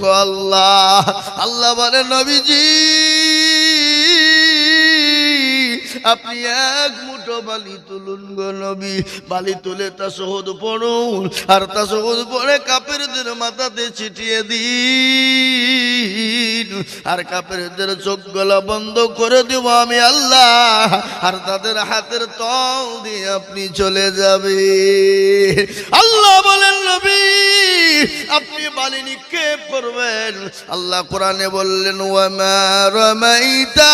গো আল্লাহ। আল্লাহ বলে, নবীজি, আপনি এক মুঠো বালি তুলুন গো নবী। বালি তুলে তা সহদ পড়ুন, আর তা সহদ পড়ে কাপেরদের মাথাতে ছিটিয়ে দিন। আর কাপেরদের চোখ গলা বন্ধ করে দেব আমি আল্লাহ। আর তাদের হাতের তল দিয়ে আপনি চলে যাবে। আল্লাহ বলেন আপনি বালি নিক্ষেপ করবেন আল্লাহ কোরআনে বললেন, ওয়ামা রমাইতা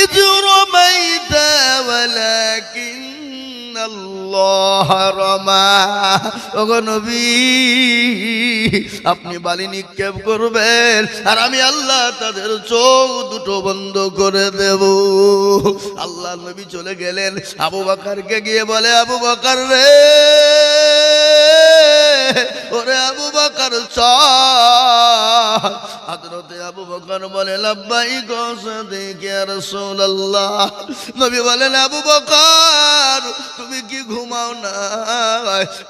ইদ রমাইতা, ওয়ালাকিন আপনি বালি নিক্ষেপ করবেন, আর আমি আল্লাহ তাদের চোখ দুটো বন্ধ করে দেব। আল্লাহ নবী চলে গেলেন, আবু বাকারকে গিয়ে বলে, আবু বাকার রে ওরে আবু বাকার হাজরতে আবু বকর বলে লাব্বাই দেখে আর রাসূলুল্লাহ। নবী বলেন, আবু বকর, তুমি কি ঘুমাও না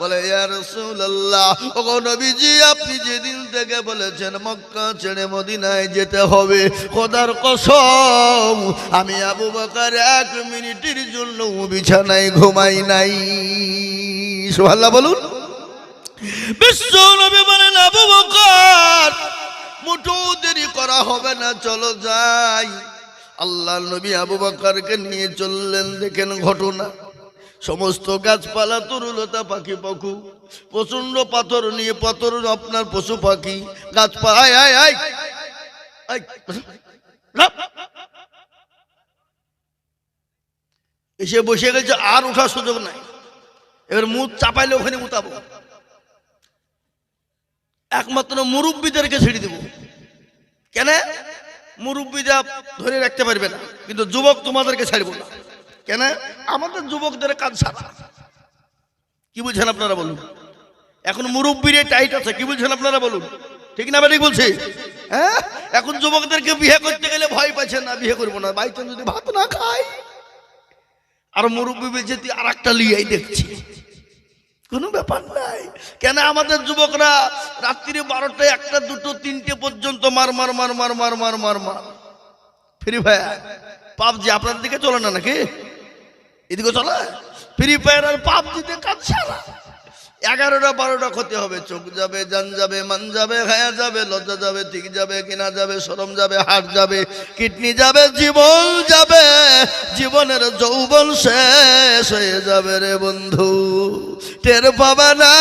বলে, ইয়া রাসূলুল্লাহ। ওগো নবীজি, আপনি যেদিন থেকে বলেছেন, মক্কা ছেড়ে মদিনায় যেতে হবে, খোদার কসম, আমি আবু বকর এক মিনিটের জন্য বিছানায় ঘুমাই নাই। সুবহানাল্লাহ বলুন। আবু মুঠো দেরি করা হবে না, চলো যাই। আল্লাহ নবী আবু নিয়ে চললেন, দেখেন ঘটনা। সমস্ত গাছপালা, তরুলতা, পাখি পখু প্রচণ্ড পাথর নিয়ে পাথর আপনার পশু পাখি, গাছপালা, আয় আয় আয় এসে বসে গেছে, আর ওঠার সুযোগ নাই। এবার মুখ চাপাইলে ওখানে মুতাবো একমাত্র মুরব্বীদেরকে ছেড়ে দেব। কেন? মুরব্বীরা ধরে রাখতে পারবে না, কিন্তু যুবক তোমাদেরকে ছাড়বো না। কেন? আমাদের যুবকদের কাজ সারা। কি বুঝছেন আপনারা বলুন? এখন মুরব্বীর টাইট আছে, কি বুঝছেন আপনারা বলুন? ঠিক না ঠিক বলছি? হ্যাঁ? এখন যুবকদেরকে বিয়ে করতে গেলে ভয় পাচ্ছেন না, বিয়ে করব না। বাইচান যদি ভাত না খায়, আর মুরব্বী বলছে, তুই আর একটা লিয়াই দেখছি। কোনো ব্যাপার নাই। কেন আমাদের যুবকরা রাত্রি বারোটা একটা, দুটো, তিনটে পর্যন্ত মার মার মার মার মার মার মার মার। ফ্রি ফায়ার পাবজি আপনার দিকে চলে না নাকি? এদিকে চলে? ফ্রি ফায়ার আর পাবজিতে কাজ সারা এগারোটা বারোটা ক্ষতি হবে। চোখ যাবে, জান যাবে, মান যাবে হায়া যাবে, লজ্জা যাবে, ঠিক যাবে, কিনা যাবে, সরম যাবে হাট যাবে, কিডনি যাবে, জীবন যাবে, জীবনের যৌবন শেষ হয়ে যাবে রে বন্ধু। টের পাবা না,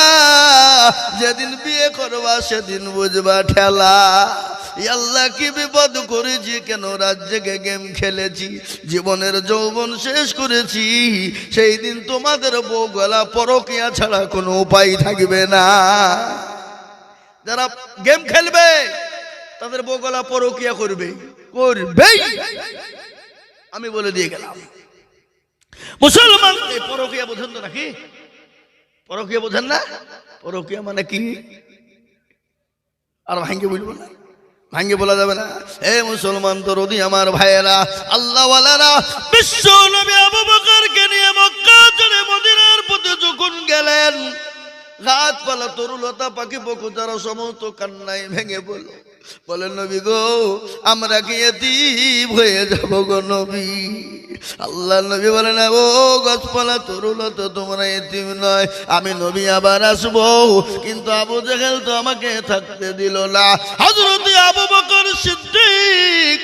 যেদিন বিয়ে করবা সেদিন বুঝবা ঠেলা। আল্লাহ কি বিপদ করেছি? কেন রাজ্যকে গেম খেলেছি? জীবনের যৌবন শেষ করেছি। সেই দিন তোমাদের বউ গলা পরকিয়া ছাড়া কোনো উপায় থাকবে না। যারা গেম খেলবে, তাদের বউ গলা পরকিয়া করবে। করবে। আমি বলে দিয়ে গেলাম। মুসলমান পরকিয়া বোঝেন তো নাকি? পরকিয়া বোঝেন না? পরকিয়া মানে কি? আর ভাঙ্গে বলব না। ভাঙ্গে বলা যাবে না। এ মুসলমান তো রদি আমার ভাইয়েরা আল্লাহ বিশ্ব নবী আবু বকরকে নিয়ে মক্কা চলে মদিনার পথে যখন গেলেন গাছপালা তরুলতা, পাখি পকু যারা সমস্ত কান্নায় ভেঙে বলল বলেন নবী গো, আমরা কি এতিম হয়ে যাব গো নবী। আল্লাহ নবী বলে, না ও গাছপালা তরুলতা তোমরা এতিম নয়, আমি নবী আবার আসব। কিন্তু আবু জেহেল তো আমাকে থাকতে দিল না। হজরত আবু বকর সিদ্দিক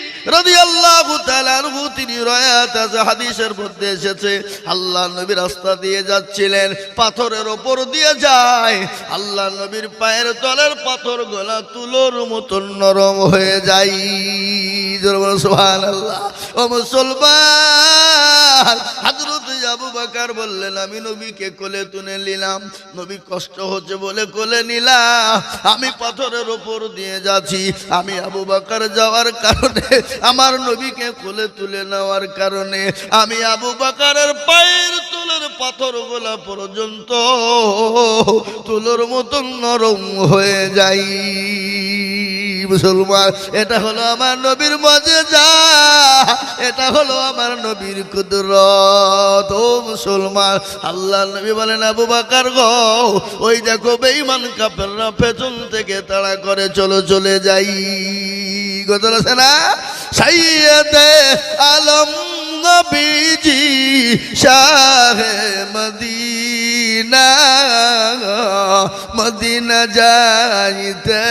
রাস্তা দিয়ে যাচ্ছিলেন, পাথরের ওপর দিয়ে যায়, আল্লাহ নবীর পায়ের তলের পাথর গোলা তুলোর মতন নরম হয়ে যায়। আল্লাহ ও মুসলমান আবু বাকার বললেন, আমি নবীকে কোলে তুলে নিলাম। নবী কষ্ট হচ্ছে বলে কোলে নিলাম আমি পাথরের ওপর দিয়ে যাচ্ছি। আমি আবু বাকার যাওয়ার কারণে, আমার নবীকে কোলে তুলে নেওয়ার কারণে, আমি আবু বাকারের পায়ের তুলের পাথর গোলা পর্যন্ত তুলোর মতন নরম হয়ে যাই। মুসলমান, এটা হলো আমার নবীর মজে যা এটা হলো আমার নবীর কুদরত। ও মুসলমান আল্লাহ নবী বলেন, আবু বাকার গো, ওই দেখো বেঈমান কাপেররা পেছন থেকে তাড়া করে চলো, চলে যাই। গতল আছে না? সাইয়েদে আলম নবীজি শাহে মদিনা। মদিনা যাইতে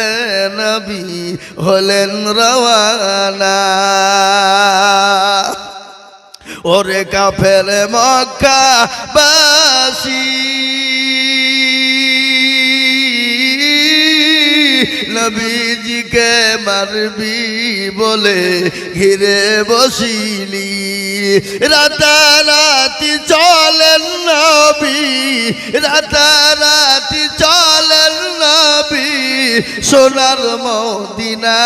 নবী হলেন রওয়ানা। ওরে কাফের মক্কা বাসী নবীজিকে মারবি বলে ঘিরে বসিলি। রাতারাতি চলেন নবী রাতারাতি সোনার মদিনা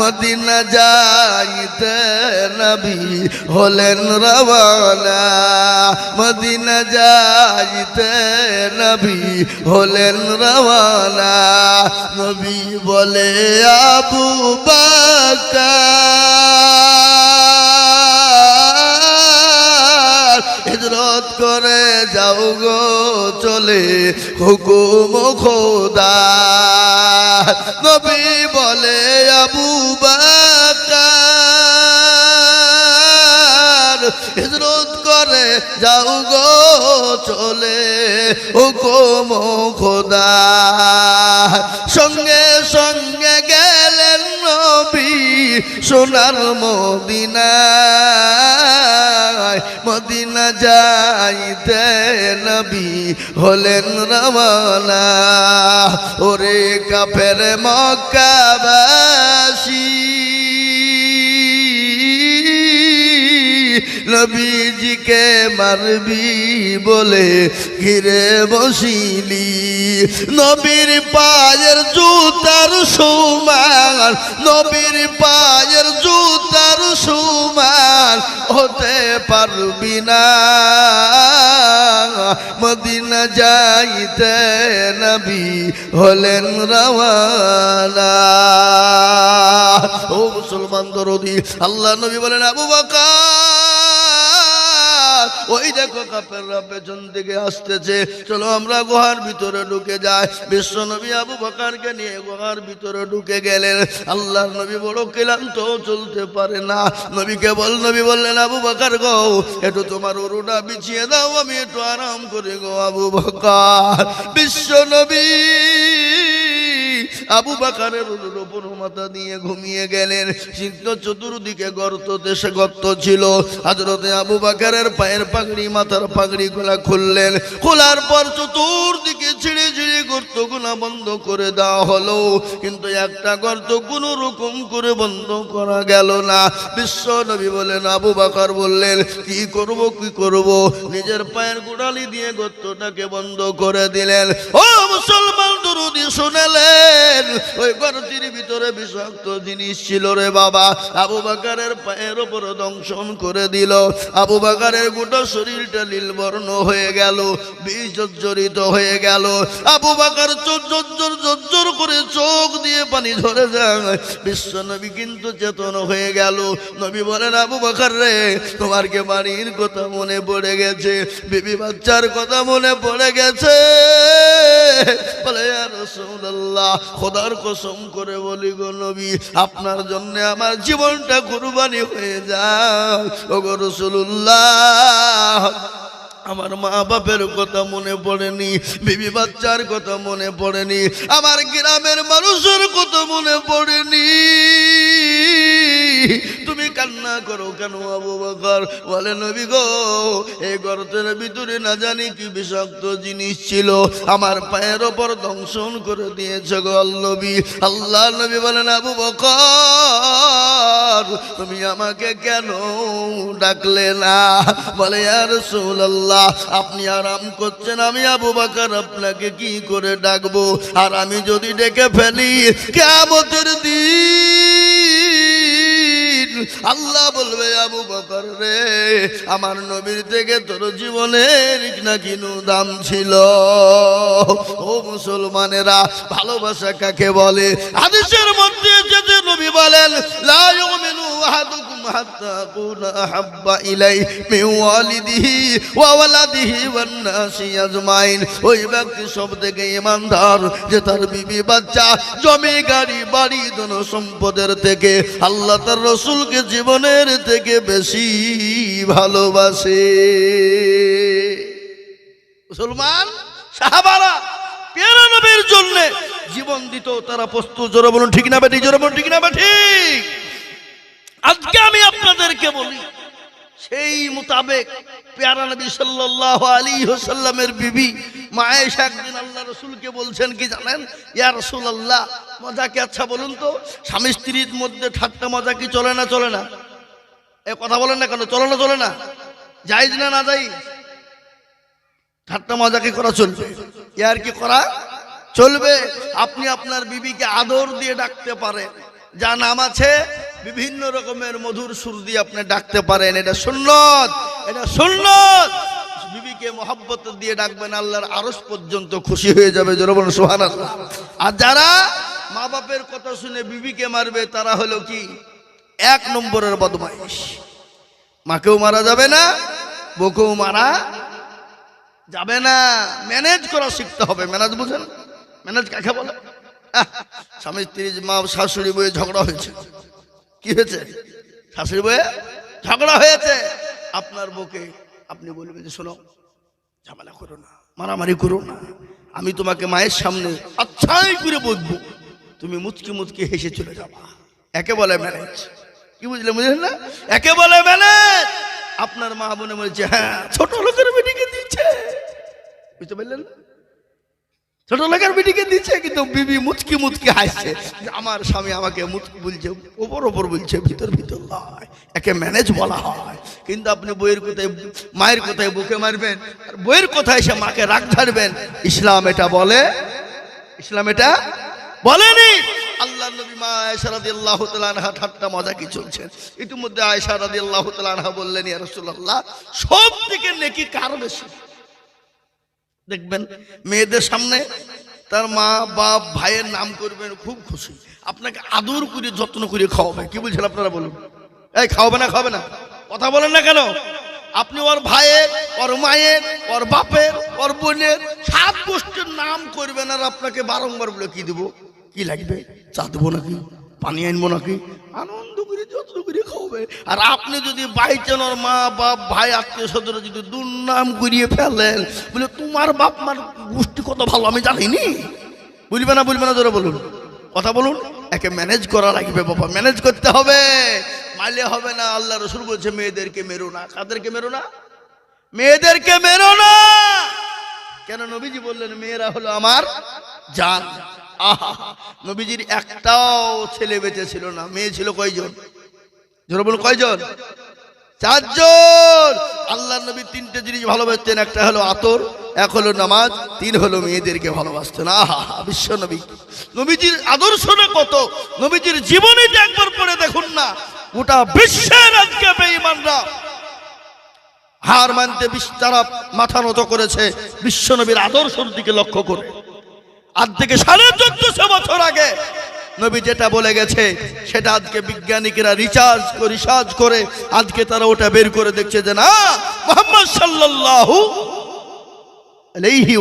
মদিনা যাইতে নবী হলেন রওয়ানা মদিনা যাইতে নবী হলেন রওয়ানা নবী বলে, আবু বাকা করে যাও গো চলে। হুকুম খোদা। নবী বলে আবু বাকার, হিজরত করে যাও গো চলে। হুকুম খোদা। সঙ্গে সঙ্গে গেলেন নবী সোনার মদিনায়। মদিনা যাইতে নবী হলেন রওয়ানা। ওরে কাফের মক্কাবাসী, নবীজিকে মারবি বলে ঘিরে বসিলি। নবীর পায়ের জুতার সুমান নবীর পায়ের জুতার সুমার হতে পারবি না। মদিন যাইতে নবী হলেন রওয়ানা। ও মুসলমান দরদি, আল্লাহ নবী বলেন, আবু বকর ওই দেখো কাপেররা পেছন দিকে আসতেছে। চলো আমরা গুহার ভিতরে ঢুকে যাই। বিশ্ব নবী আবু বকারকে নিয়ে গুহার ভিতরে ঢুকে গেলেন। আল্লাহর নবী বড় ক্লান্ত, চলতে পারে না। নবীকে বল নবী বললেন, আবু বকার গো, একটু তোমার উরুটা বিছিয়ে দাও, আমি একটু আরাম করি গো আবু বকার। বিশ্ব নবী আবু বাকারের উপর মাথা দিয়ে ঘুমিয়ে গেলেন। সিদ্ধ চতুর্দিকে গর্ত দেশে গর্ত ছিল। হাজরতে আবু বাকারের পায়ের পাগড়ি, মাথার পাগড়ি গুলা খুললেন। খোলার পর চতুর্দিকে ছিঁড়ে ছিঁড়ে গর্তগুলা বন্ধ করে দেওয়া হলো। কিন্তু একটা গর্ত কোনো রকম করে বন্ধ করা গেল না। বিশ্ব নবী বলেন, আবু বাকার বললেন, কি করব কি করব? নিজের পায়ের গোড়ালি দিয়ে গর্তটাকে বন্ধ করে দিলেন। ও মুসলমান! দরুদি শুনেলেন। ওই ভিতরে বিষাক্ত জিনিস ছিল রে বাবা। আবু বাকারের পায়ের দংশন করে দিল। আবু বাকারের শরীরটা নীলবর্ণ হয়ে গেল হয়ে গেল। আবু বাকার করে চোখ দিয়ে পানি ঝরে যায়। বিশ্ব নবী কিন্তু চেতন হয়ে গেল। নবী বলেন, আবু বাকার রে, তোমার কে বাড়ির কথা মনে পড়ে গেছে? বিবি বাচ্চার কথা মনে পড়ে গেছে? খোদার কসম করে বলি গো নবী, আপনার জন্য আমার জীবনটা কুরবানি হয়ে যায় ও গো রাসূলুল্লাহ, আমার মা বাপের কথা মনে পড়েনি, বিবি বাচ্চার কথা মনে পড়েনি, আমার গ্রামের মানুষের কথা মনে পড়েনি। তুমি কান্না করো কেন, আবু বকর? বলে, নবী গো, এই গর্তের ভিতরে না জানি কি বিষাক্ত জিনিস ছিল। আমার পায়ের ওপর দংশন করে দিয়েছে গো নবী। আল্লাহ নবী বলেন, আবু বকর, তুমি আমাকে কেন ডাকলে না? বলে আর আল্লাহ আপনি আরাম করছেন, আমি আবু বাকার আপনাকে কি করে ডাকবো? আর আমি যদি ডেকে ফেলি কেমতের দিন আল্লাহ বলবে, আবু বকর রে, আমার নবীর থেকে তোর জীবনের না কিনু দাম ছিল? ও মুসলমানেরা, ভালোবাসা কাকে বলে? হাদিসের মধ্যে এসেছে, নবী বলেন, লা ইলাই আজমাইন। ওই ব্যক্তি সব থেকে ইমানদার, যে তার বিবি বাচ্চা গাড়ি, বাড়ি সম্পদের থেকে আল্লাহ তার রসুলকে জীবনের থেকে বেশি ভালোবাসে। মুসলমান, সাহাবারা পেরানবের নবীর জন্য জীবন দিত, তারা প্রস্তুত। জোরে বলুন, ঠিক না বেটি? জোর বলুন, ঠিক না বেটি? আজকে আমি আপনাদেরকে বলি সেই মোতাবেক পেয়ারা নবী সাল্লাহ আলী হোসাল্লামের বিবি মায়েশ একদিন আল্লাহ রসুলকে বলছেন, কি জানেন? ইয়া রসুল আল্লাহ মজা কি আচ্ছা বলুন তো? স্বামী স্ত্রীর মধ্যে ঠাট্টা মজা কি চলে না চলে না? এ কথা বলেন না কেন? চলে না চলে না? যাইজ না না যাই, ঠাট্টা মজা কি করা চলবে? ইয়ার কি করা চলবে? আপনি আপনার বিবিকে আদর দিয়ে ডাকতে পারেন। যা নাম আছে বিভিন্ন রকমের মধুর সুর দিয়ে আপনি ডাকতে পারেন, এটা সুন্নত এটা সুন্নত। বিবিকে মহব্বত দিয়ে ডাকবেন, আল্লাহর আরস পর্যন্ত খুশি হয়ে যাবে জনবন সোহান আর যারা মা বাপের কথা শুনে বিবিকে মারবে, তারা হলো কি? এক নম্বরের বদমাইশ। মাকেও মারা যাবে না, বউকেও মারা যাবে না। ম্যানেজ করা শিখতে হবে, ম্যানেজ বুঝেন? ম্যানেজ কাকে বলে? স্বামী স্ত্রী, মা, শাশুড়ি বয়ে ঝগড়া হয়েছে। কি হয়েছে? শাশুড়ি বয়ে ঝগড়া হয়েছে। আপনার বউকে আপনি বলবেন যে, শোনো, ঝামেলা করো না, মারামারি করো না। আমি তোমাকে মায়ের সামনে আচ্ছাই করে বলব তুমি মুচকি মুচকি হেসে চলে যাবা। একে বলে ম্যানেজ কি বুঝলে বুঝলেন না? একে বলে ম্যানেজ আপনার মা বোনে বলছে হ্যাঁ ছোট লোকের বেটিকে দিচ্ছে বুঝতে পারলেন না? ছোট লোকের বেটিকে দিচ্ছে, কিন্তু বিবি মুচকি মুচকি হাসছে। আমার স্বামী আমাকে মুচকি বলছে, ওপর ওপর বলছে, ভিতর ভিতর নয়। একে ম্যানেজ বলা হয়। কিন্তু আপনি বইয়ের কোথায় মায়ের কোথায় বুকে মারবেন? আর বইয়ের কোথায় এসে মাকে রাগ ঝাড়বেন? ইসলাম এটা বলে? ইসলাম এটা বলেনি? আল্লাহ নবী মা আয়েশা রাদিয়াল্লাহু তাআলা আনহা ঠাট্টা মজা কি চলছেন। ইতিমধ্যে আয়েশা রাদিয়াল্লাহু তাআলা আনহা বললেন, ইয়া রাসূলুল্লাহ সব থেকে নেকি কার বেশি? দেখবেন মেয়েদের সামনে তার মা, বাপ, ভাইয়ের নাম করবেন, খুব খুশি। আপনাকে আদর করে, যত্ন করে খাওয়াবে। কি বলছেন আপনারা বলুন? এই, খাওয়াবে না খাওয়াবে না। কথা বলেন না কেন? আপনি ওর ভাইয়ের, ওর মায়ের, ওর বাপের, ওর বোনের সাত গোষ্ঠীর নাম করবেন আর আপনাকে বারংবার বলে কি দেবো? কি লাগবে? চা দেবো নাকি? পানি আনব নাকি? আনন্দ করে, যত্ন করে খাওয়াবে। আর আপনি যদি বাইচেন ওর মা, বাপ, ভাই, আত্মীয় স্বজন যদি দুর্নাম করিয়ে ফেলেন, বলে তোমার বাপ মার গোষ্ঠী কত ভালো আমি জানিনি। বুঝবে না বুঝবে না ধরে বলুন। কথা বলুন। একে ম্যানেজ করা লাগবে বাবা ম্যানেজ করতে হবে। মাইলে হবে না, আল্লাহ রসুল বলছে, মেয়েদেরকে মেরো না। কাদেরকে মেরো না? মেয়েদেরকে মেরো না! কেন নবীজি বললেন, মেয়েরা হলো আমার জান। নবীজির একটাও ছেলে বেঁচে ছিল না, মেয়ে ছিল কয়জন? জোরে বলুন, কয়জন? চারজন! আল্লাহ নবী তিনটে জিনিস ভালোবাসতেন, একটা হলো আতর, এক হলো নামাজ, তিন হলো মেয়েদেরকে ভালোবাসতেন। আহা, বিশ্ব নবী। নবীজির আদর্শটা কত? নবীজির জীবনীটা একবার পড়ে দেখুন না, গোটা বিশ্বের আজকে বেঈমানরা হার মানতে তারা মাথা নত করেছে বিশ্বনবীর আদর্শের দিকে লক্ষ্য করে। আজ থেকে সাড়ে চোদ্দশো বছর আগে নবী যেটা বলে গেছে, সেটা আজকে বিজ্ঞানীরা রিচার্জ করে রিসার্চ করে, আজকে তারা ওটা বের করে দেখছে যে না, মোহাম্মদ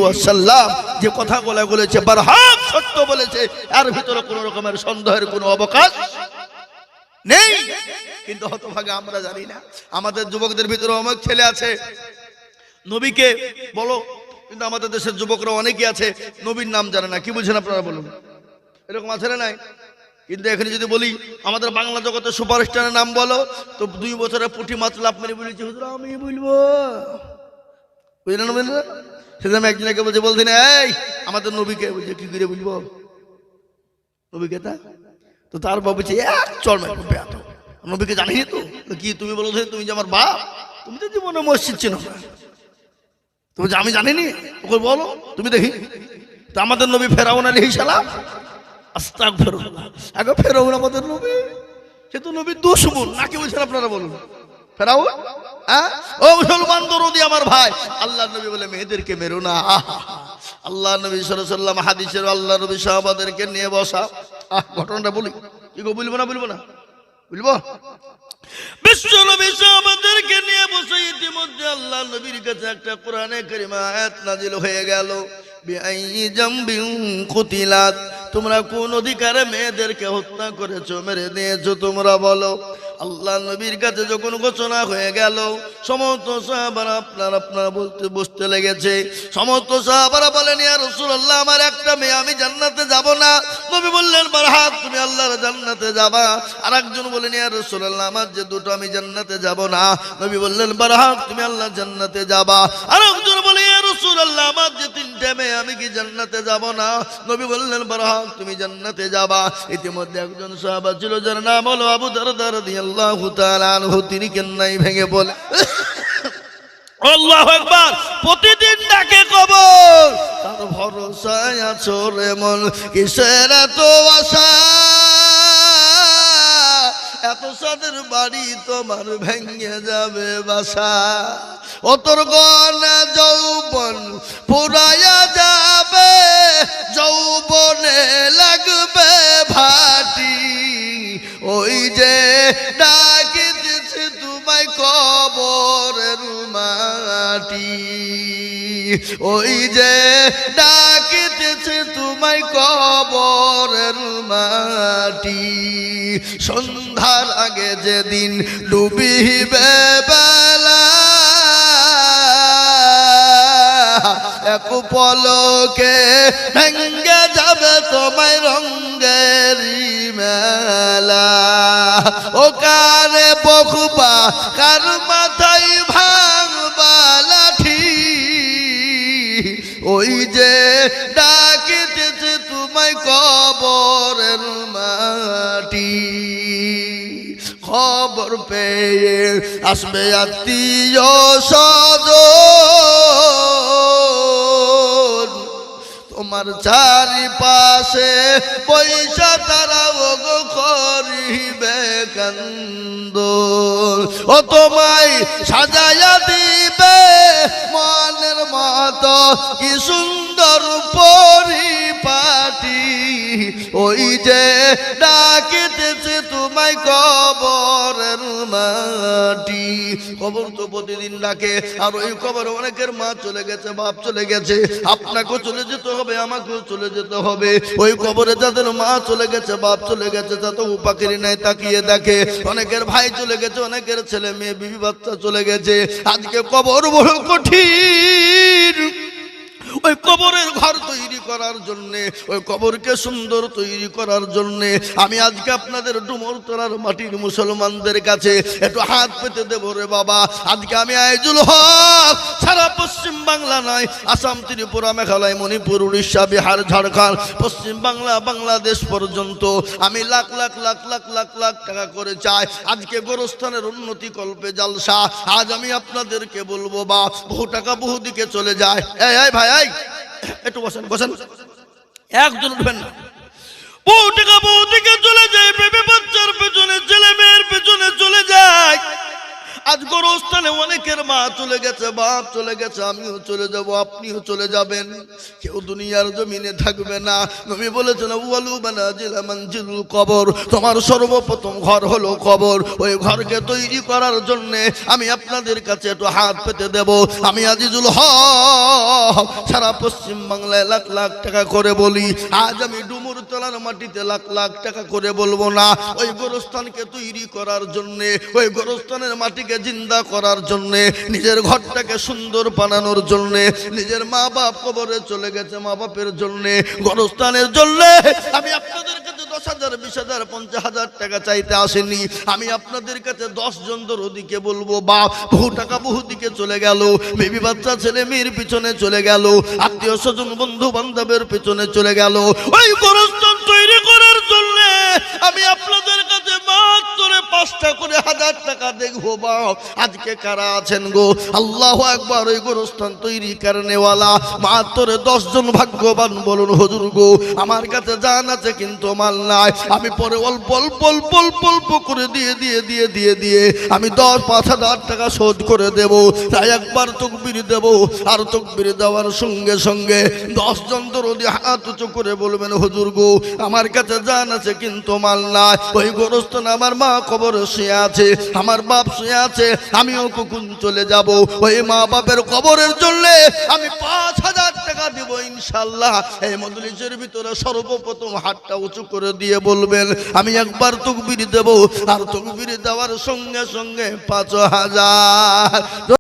ওয়াসাল্লাম যে কথাগুলো বলেছে বারহাক সত্য বলেছে, এর ভিতরে কোনো রকমের সন্দেহের কোনো অবকাশ নেই। কিন্তু হতভাগে আমরা জানি না। আমাদের যুবকদের ভিতরে অনেক ছেলে আছে। নবীকে বলো কিন্তু আমাদের দেশের যুবকরা অনেকেই আছে, নবীর নাম জানে না। কি বুঝছেন আপনারা বলুন? এরকম আছে না নাই? কিন্তু এখানে যদি বলি, আমাদের বাংলা জগতের সুপারস্টারের নাম বলো, তো দুই বছরের পুঁটি মাত্র লাভ মেরে বলেছি, হুজুর, আমি বলব। বুঝলেন বুঝলেন সেদিন আমি একজনকে বলছে, বলছি না, এই, আমাদের নবীকে বলছে, কি করে বলব নবীকে তা? তো তার বাবু বলছে এক চল নবীকে জানিয়ে তো? কি, তুমি বলো তুমি যে আমার বাপ? তুমি তো জীবনে মসজিদ চিনো তুমি আমি জানিনি? ওকে বলো, তুমি দেখি। তো আমাদের নবী ফেরাউন আলী সালাম ফেরাউন নবী। দুশ্মন নাকি আপনারা ফেরাও হ্যাঁ? ও মুসলমান আমার ভাই। নবী বলে না! আল্লাহ নবী আল্লাহ নবী নিয়ে বসা। ঘটনাটা বলি। কি গো, বলব না বলব না? বলব? বিশ্ব নবী সাহাবাদেরকে নিয়ে বসে ইতিমধ্যে আল্লাহ নবীর কাছে একটা কোরআনে কারিমা আয়াত নাজিল হয়ে গেল। বিআই জামবিন কুতিলাত। তোমরা কোন অধিকারে মেয়েদেরকে হত্যা করেছ? মেরে দিয়েছ তোমরা বলো। আল্লাহ নবীর কাছে যখন ঘোষণা হয়ে গেল, সমস্ত সাহাবারা আপনার আপনারা বলতে বসতে লেগেছে। সমস্ত সাহাবারা বলেন, ইয়া রাসূলুল্লাহ, আমার একটা মেয়ে, আমি জান্নাতে যাব না। নবী বললেন, বারহাত, তুমি আল্লাহর জান্নাতে যাবা। আর একজন বলেন, ইয়া রাসূলুল্লাহ, আমার যে দুটো আমি জান্নাতে যাব না। নবী বললেন, বারহাত, তুমি আল্লাহ জান্নাতে যাবা। আর একজন আমার যে তিনটে মেয়ে আমি কি জান্নাতে যাব না? নবী বললেন বারহাত তুমি জান্নাতে যাবা। ইতিমধ্যে একজন সাহাবা ছিল, যার নাম হলো আবু তিনি কেন্নাই ভেঙে বলে আল্লাহ একবার প্রতিদিন ডাকে কবর। তার ভরসায় আছো রে মন, কিসের এত আশা? এত সাদের বাড়ি তোমার ভেঙে যাবে বাসা। ও তোর গনা যৌবন পুরাইয়া যাবে, যৌবনে লাগবে ভাটি। ওই যে ডাকিতেছে তোমায় কবরের মাটি। ওই যে ডাকিতেছে তোমায় কবরের মাটি। সন্ধ্যার আগে যেদিন ডুবিবে বেলা এক পলকে ভেঙ্গে যাবে তোমায় রঙ্গের মেলা। ও কারে বকুবা কার মাথায় ভাঙবা লাঠি? ওই যে ডাকিতেছে তোমায় কবরের মাটি। খবর পেয়ে আসবে আত্মীয় সজন তোমার চারিপাশে পয়সা তারা ওগো করিবে কান্দ ও তোমায় সাজাইয়া দিবে মনের মতো, কি সুন্দর পরিপাটি। ওই যে ডাকিতেছে তোমায় কবরের মাটি। কবর তো প্রতিদিন ডাকে, আর ওই কবর অনেকের মা চলে গেছে, বাপ চলে গেছে। আপনাকেও চলে যেতে হবে, আমাকেও চলে যেতে হবে। ওই কবরে যাদের মা চলে গেছে, বাপ চলে গেছে, তা তো উপাকেরি নাই তাকিয়ে দেখে। অনেকের ভাই চলে গেছে, অনেকের ছেলে মেয়ে, বিবি বাচ্চা চলে গেছে। আজকে কবর বড় কঠিন। ওই কবরের ঘর তৈরি করার জন্যে, ওই কবরকে সুন্দর তৈরি করার জন্যে আমি আজকে আপনাদের ডুমর তোলার মাটির মুসলমানদের কাছে একটু হাত পেতে দেবো রে বাবা। আজকে আমি আইজুল হক, সারা পশ্চিম বাংলা নয়, আসাম, ত্রিপুরা, মেঘালয়, মণিপুর, উড়িষ্যা, বিহার, ঝাড়খণ্ড, পশ্চিম বাংলা, বাংলাদেশ পর্যন্ত আমি লাখ লাখ লাখ লাখ লাখ লাখ টাকা করে চাই। আজকে গোরস্থানের উন্নতি কল্পে জালসা, আজ আমি আপনাদেরকে বলব বা বহু টাকা বহু দিকে চলে যায়। এই ভাই একটু বসেন বসেন। একজন উঠবেন না। বহু টাকা বহু থেকে চলে যায়, বেবি বাচ্চার পেছনে ছেলে মেয়ের পেছনে চলে যায়। আজ গোরস্থানে অনেকের মা চলে গেছে, বাপ চলে গেছে, আমিও চলে যাব, আপনিও চলে যাবেন। কেউ দুনিয়ার জমিনে থাকবে না। নবী বলেছেন ওয়ালু বানাজিল মঞ্জিলুল কবর। তোমার সর্বপ্রথম ঘর হলো কবর। ওই ঘরকে তৈরি করার জন্য আমি আপনাদের কাছে একটু হাত পেতে দেব। আমি আজিজুল হক, সারা পশ্চিম বাংলায় লাখ লাখ টাকা করে বলি। আজ আমি ডুমুর তলার মাটিতে লাখ লাখ টাকা করে বলব না। ওই গোরস্থানকে তৈরি করার জন্যে, ওই গোরস্থানের মাটিকে জিন্দা করার জন্যে, নিজের ঘরটাকে সুন্দর বানানোর জন্যে, নিজের মা বাপ কবরে চলে গেছে মা বাপের জন্যে, গোরস্থানের জন্যে। আমি আপনাদের কাছে দশ হাজার, বিশ হাজার, পঞ্চাশ হাজার টাকা চাইতে আসেনি। আমি আপনাদের কাছে দশ জন ওদিকে বলব, বাপ, বহু টাকা বহু দিকে চলে গেল, বেবি বাচ্চা, ছেলে মেয়ের পিছনে চলে গেল, আত্মীয় স্বজন, বন্ধু বান্ধবের পিছনে চলে গেল। ওই গোরস্থান তৈরি করার জন্য আমি আপনাদের মাত্র করে হাজার টাকা দেখব, বাপ। আজকে কারা আছেন গো? আল্লাহ একবার ওই গোরস্থান তৈরি কারণেওয়ালা। মাত্র দশজন ভাগ্যবান বলুন, হুজুর গো। আমার কাছে জান আছে, কিন্তু মাল নাই। আমি পরে অল্প অল্প অল্প অল্প অল্প করে দিয়ে দিয়ে দিয়ে দিয়ে দিয়ে আমি দশ, পাঁচ হাজার টাকা শোধ করে দেব। তাই একবার তকবির দেব। আর তকবির দেওয়ার সঙ্গে সঙ্গে দশজন দরদি হাত উঁচু করে বলবেন, হুজুর গো, আমার কাছে জান আছে, কিন্তু মাল নাই। ওই গোরস্থান আমার মা কবর শুয়ে আছে, আমার বাপ শুয়ে আছে, আমিও কখন চলে যাব। ওই মা বাপের কবরের জন্য আমি পাঁচ হাজার টাকা দিব ইনশাল্লাহ এই মজলিসের ভিতরে সর্বপ্রথম হাতটা উঁচু করে দিয়ে বলবেন, আমি একবার তকবির দেব, আর তকবির দেওয়ার সঙ্গে সঙ্গে পাঁচ হাজার।